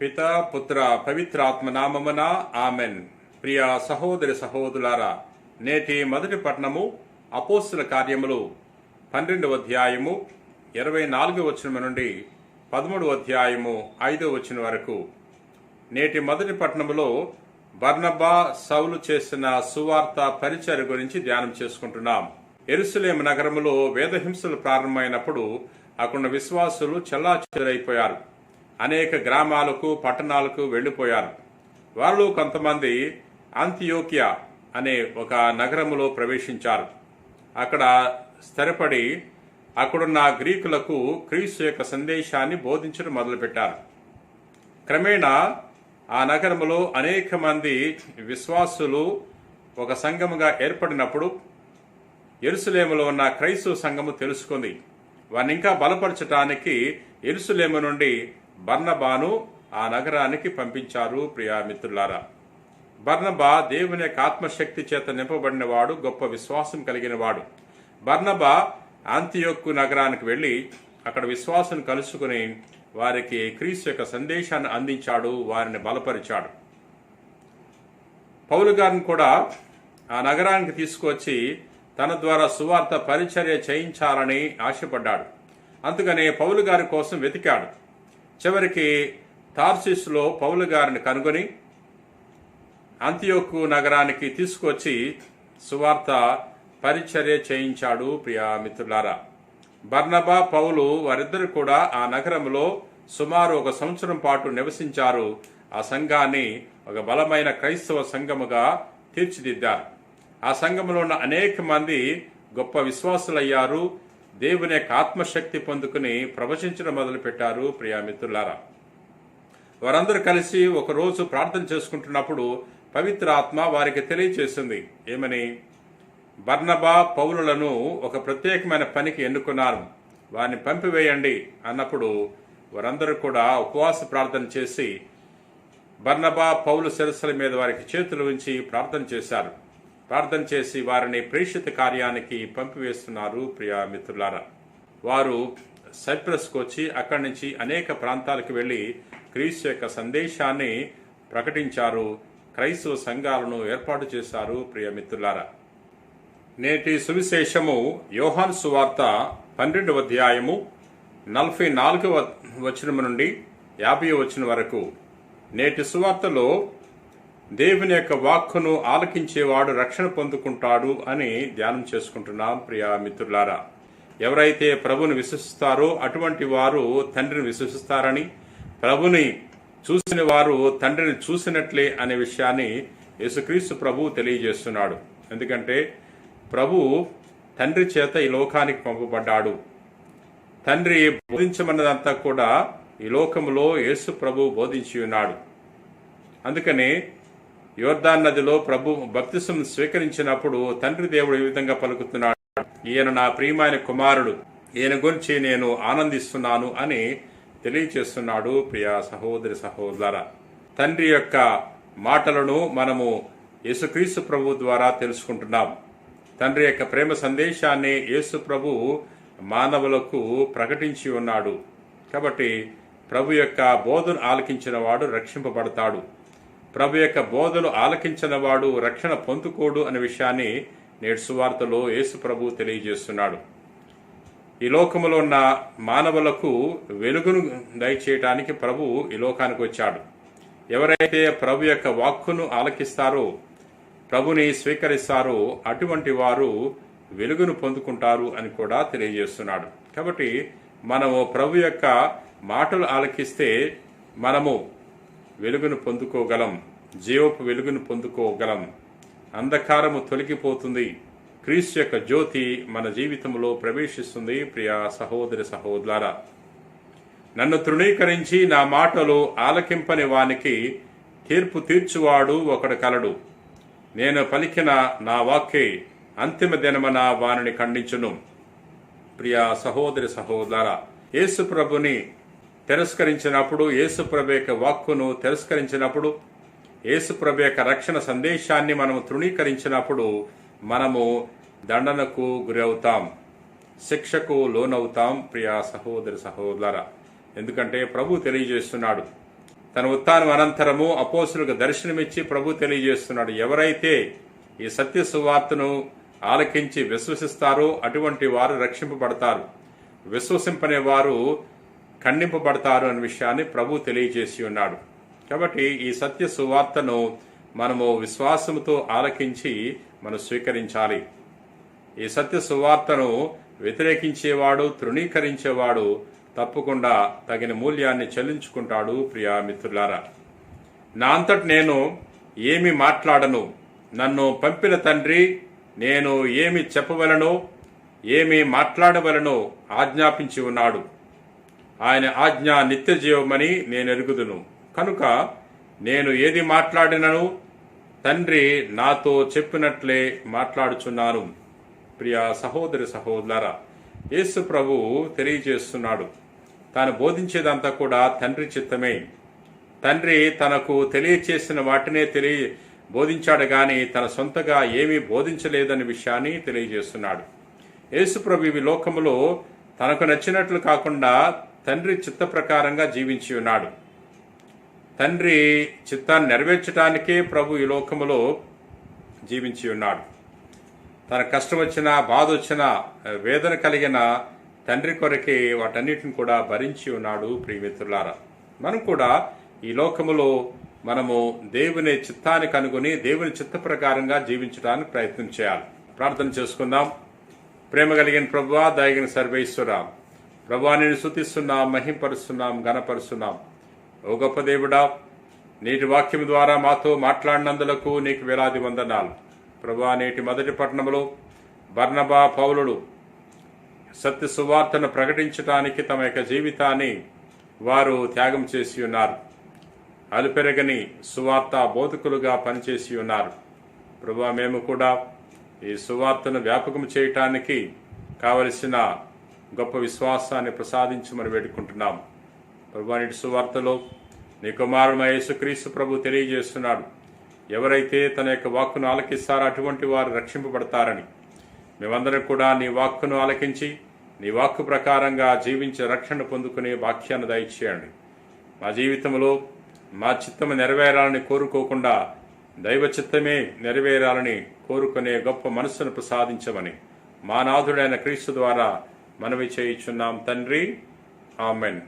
పిత పుత్ర పవిత్రాత్మ నామమున ఆమెన్. ప్రియ సహోదరి సహోదరులారా నేటి మొదటి పట్టణము అపోస్తుల కార్యములు పన్నెండవ అధ్యాయము ఇరవై నాలుగు వచనము నుండి పదమూడు అధ్యాయము ఐదో వచనం వరకు. నేటి మొదటి పట్టణములో బర్నబా సౌలు చేసిన సువార్త పరిచయ గురించి ధ్యానం చేసుకుంటున్నాం. ఎరుసలేం నగరములో వేదహింసలు ప్రారంభమైనప్పుడు అక్కడ విశ్వాసులు చెల్లాచెదరైపోయారు. అనేక గ్రామాలకు పట్టణాలకు వెళ్ళిపోయారు. వారిలో కొంతమంది అంత్యోకియా అనే ఒక నగరములో ప్రవేశించారు. అక్కడ స్థిరపడి అక్కడున్న గ్రీకులకు క్రీస్తు యొక్క సందేశాన్ని బోధించడం మొదలుపెట్టారు. క్రమేణా ఆ నగరములో అనేక మంది విశ్వాసులు ఒక సంఘముగా ఏర్పడినప్పుడు ఎరుసలేములో ఉన్న క్రైస్తవ సంఘము తెలుసుకుంది. వారిని ఇంకా బలపరచటానికి ఎరుసలేము నుండి బర్నబాను ఆ నగరానికి పంపించారు ప్రియా మిత్రులారా. దేవుని యొక్క ఆత్మశక్తి చేత నింపబడినవాడు గొప్ప విశ్వాసం కలిగినవాడు. బర్ణబా ఆంతియొక్కు నగరానికి వెళ్ళి అక్కడ విశ్వాసం కలుసుకుని వారికి క్రీస్తు యొక్క సందేశాన్ని అందించాడు వారిని బలపరిచాడు. పౌలు గారిని కూడా ఆ నగరానికి తీసుకొచ్చి తన ద్వారా సువార్త పరిచర్య చేయించాలని ఆశపడ్డాడు. అందుకనే పౌలు గారి కోసం వెతికాడు. చివరికి తార్సిస్లో పౌలు గారిని కనుగొని అంత్యోకు నగరానికి తీసుకొచ్చి సువార్త పరిచర్య చేయించాడు ప్రియా మిత్రులారా. బర్నబా పౌలు వారిద్దరు కూడా ఆ నగరంలో సుమారు ఒక సంవత్సరం పాటు నివసించారు. ఆ సంఘాన్ని ఒక బలమైన క్రైస్తవ సంఘముగా తీర్చిదిద్దారు. ఆ సంఘంలో ఉన్న అనేక మంది గొప్ప విశ్వాసులయ్యారు. దేవుని యొక్క ఆత్మశక్తి పొందుకుని ప్రవచించడం మొదలుపెట్టారు ప్రియామిత్రులారా వారందరూ కలిసి ఒకరోజు ప్రార్థన చేసుకుంటున్నప్పుడు పవిత్ర ఆత్మ వారికి తెలియచేసింది. ఏమని? బర్ణబా పౌలులను ఒక ప్రత్యేకమైన పనికి ఎన్నుకున్నారు. వారిని పంపివేయండి అన్నప్పుడు వారందరూ కూడా ఉపవాస ప్రార్థన చేసి బర్ణబా పౌలు శిరస్సుల మీద వారికి చేతులు ఉంచి ప్రార్థన చేశారు. ప్రార్థన చేసి వారిని ప్రేషిత కార్యానికి పంపివేస్తున్నారు ప్రియా మిత్రులారా. వారు సైప్రస్కు వచ్చి అక్కడి నుంచి అనేక ప్రాంతాలకు వెళ్ళి క్రీస్తు యొక్క సందేశాన్ని ప్రకటించారు. క్రైస్తవ సంఘాలను ఏర్పాటు చేశారు ప్రియమిత్రులారా నేటి సువిశేషము యోహాన్ సువార్త పన్నెండవ అధ్యాయము నలభై నాలుగవ వచనం నుండి యాభై వచనం వరకు. నేటి సువార్తలో దేవుని యొక్క వాక్కును ఆలకించేవాడు రక్షణ పొందుకుంటాడు అని ధ్యానం చేసుకుంటున్నాం ప్రియా మిత్రులారా. ఎవరైతే ప్రభుని విశ్వసిస్తారో అటువంటి వారు తండ్రిని విశ్వసిస్తారని ప్రభుని చూసిన వారు తండ్రిని చూసినట్లే అనే విషయాన్ని యేసుక్రీస్తు ప్రభు తెలియజేస్తున్నాడు. ఎందుకంటే ప్రభు తండ్రి చేత ఈ లోకానికి పంపబడ్డాడు. తండ్రి బోధించమన్నదంతా కూడా ఈ లోకంలో యేసు ప్రభు బోధించి ఉన్నాడు. అందుకనే యోర్దాన్ నదిలో ప్రభు భక్తిసం స్వీకరించినప్పుడు తండ్రి దేవుడు ఈ విధంగా పలుకుతున్నాడు. ఈయన నా ప్రియమైన కుమారుడు ఈయన గురించి నేను ఆనందిస్తున్నాను అని తెలియచేస్తున్నాడు ప్రియా సహోదరి సహోదర తండ్రి యొక్క మాటలను మనము యేసుక్రీస్తు ప్రభు ద్వారా తెలుసుకుంటున్నాం. తండ్రి యొక్క ప్రేమ సందేశాన్ని యేసు ప్రభు మానవులకు ప్రకటించి ఉన్నాడు. కాబట్టి ప్రభు యొక్క బోధను ఆలకించిన వాడు రక్షింపబడతాడు. ప్రభు యొక్క బోధలు ఆలకించినవాడు రక్షణ పొందుకోడు అనే విషయాన్ని నేడు సువార్తలో యేసు ప్రభు తెలియజేస్తున్నాడు. ఈ లోకములో ఉన్న మానవులకు వెలుగును దయచేయటానికి ప్రభు ఈ లోకానికి వచ్చాడు. ఎవరైతే ప్రభు యొక్క వాక్కును ఆలకిస్తారో ప్రభుని స్వీకరిస్తారో అటువంటి వారు వెలుగును పొందుకుంటారు అని కూడా తెలియజేస్తున్నాడు. కాబట్టి మనము ప్రభు యొక్క మాటలు ఆలకిస్తే మనము వెలుగును పొందుకోగలం. జీవపు వెలుగును పొందుకోగలం. అంధకారము తొలగిపోతుంది. క్రీస్తు యొక్క జ్యోతి మన జీవితంలో ప్రవేశిస్తుంది. ప్రియా సహోదరి సహోదరులారా నన్ను తృణీకరించి నా మాటలు ఆలకింపని వానికి తీర్పు తీర్చువాడు ఒకడు కలడు. నేను పలికిన నా వాక్యే అంతిమ దినమన వానిని ఖండించును. ప్రియా సహోదరి సహోదర యేసు ప్రభుని తిరస్కరించినప్పుడు యేసుప్రభు యొక్క వాక్కును తిరస్కరించినప్పుడు యేసుప్రభు యొక్క రక్షణ సందేశాన్ని మనము తృణీకరించినప్పుడు మనము దండనకు గురవుతాం శిక్షకు లోనవుతాం ప్రియా సహోదరి సహోదర ఎందుకంటే ప్రభు తెలియజేస్తున్నాడు. తన ఉత్థానం అనంతరము అపోసులకు దర్శనమిచ్చి ప్రభు తెలియజేస్తున్నాడు. ఎవరైతే ఈ సత్య సువార్తను ఆలకించి విశ్వసిస్తారో అటువంటి వారు రక్షింపబడతారు. విశ్వసింపనే వారు ఖండింపబడతారు అనే విషయాన్ని ప్రభు తెలియజేసి ఉన్నాడు. కాబట్టి ఈ సత్య సువార్తను మనము విశ్వాసముతో ఆలకించి మనం స్వీకరించాలి. ఈ సత్య సువార్తను వ్యతిరేకించేవాడు తృణీకరించేవాడు తప్పకుండా తగిన మూల్యాన్ని చెల్లించుకుంటాడు ప్రియా మిత్రులారా. నా అంతటి నేను ఏమి మాట్లాడను? నన్ను పంపిన తండ్రి నేను ఏమి చెప్పవలనో ఏమి మాట్లాడవలనో ఆజ్ఞాపించి ఉన్నాడు. ఆయన ఆజ్ఞ నిత్య జీవమని నేను ఎరుగుదును కనుక నేను ఏది మాట్లాడినను తండ్రి నాతో చెప్పినట్లే మాట్లాడుచున్నాను. ప్రియ సహోదరి సహోదర యేసు ప్రభు తెలియజేస్తున్నాడు. తాను బోధించేదంతా కూడా తండ్రి చిత్తమే. తండ్రి తనకు తెలియచేసిన వాటినే తెలియ బోధించాడు గాని తన సొంతగా ఏమీ బోధించలేదనే విషయాన్ని తెలియజేస్తున్నాడు. యేసుప్రభు ఈ లోకములో తనకు నచ్చినట్లు కాకుండా తండ్రి చిత్త ప్రకారంగా జీవించి ఉన్నాడు. తండ్రి చిత్తాన్ని నెరవేర్చడానికే ప్రభు ఈ లోకములో జీవించి ఉన్నాడు. తన కష్టం వచ్చినా బాధ వచ్చినా వేదన కలిగిన తండ్రి కొరకే వాటన్నిటిని కూడా భరించి ఉన్నాడు ప్రియమిత్రులారా. మనం కూడా ఈ లోకములో మనము దేవుని చిత్తాన్ని కనుగొని దేవుని చిత్త ప్రకారంగా జీవించడానికి ప్రయత్నం చేయాలి. ప్రార్థన చేసుకుందాం. ప్రేమ కలిగిన ప్రభు దయగిన సర్వేశ్వర ప్రభా నేను శుతిస్తున్నాం మహింపరుస్తున్నాం గణపరుస్తున్నాం ఓ గొప్ప దేవుడా నేటి వాక్యం ద్వారా మాతో మాట్లాడినందులకు నీకు వేలాది వందనాలు. ప్రభా నేటి మొదటి పట్టణంలో బర్ణబా పౌలుడు సత్య సువార్తను ప్రకటించడానికి తమ యొక్క జీవితాన్ని వారు త్యాగం చేసి ఉన్నారు. అలుపెరగని సువార్త బోధకులుగా పనిచేసి ఉన్నారు. ప్రభా మేము కూడా ఈ సువార్తను వ్యాపకం చేయటానికి కావలసిన గొప్ప విశ్వాసాన్ని ప్రసాదించమని వేడుకుంటున్నాం. ప్రభానిటి సువార్తలో నీ కుమారుడు యేసుక్రీస్తు ప్రభు తెలియజేస్తున్నాడు. ఎవరైతే తన యొక్క వాక్కును ఆలకిస్తారో అటువంటి వారు రక్షింపబడతారని. మేమందరం కూడా నీ వాక్కును ఆలకించి నీ వాక్కు ప్రకారంగా జీవించి రక్షణ పొందుకునే వాక్యాన్ని దయచేయండి. మా జీవితంలో మా చిత్తము నెరవేరాలని కోరుకోకుండా దైవ చిత్తమే నెరవేరాలని కోరుకునే గొప్ప మనస్సును ప్రసాదించమని మా నాథుడైన క్రీస్తు ద్వారా మనవి చేయుచున్నాం తండ్రి. ఆమెన్.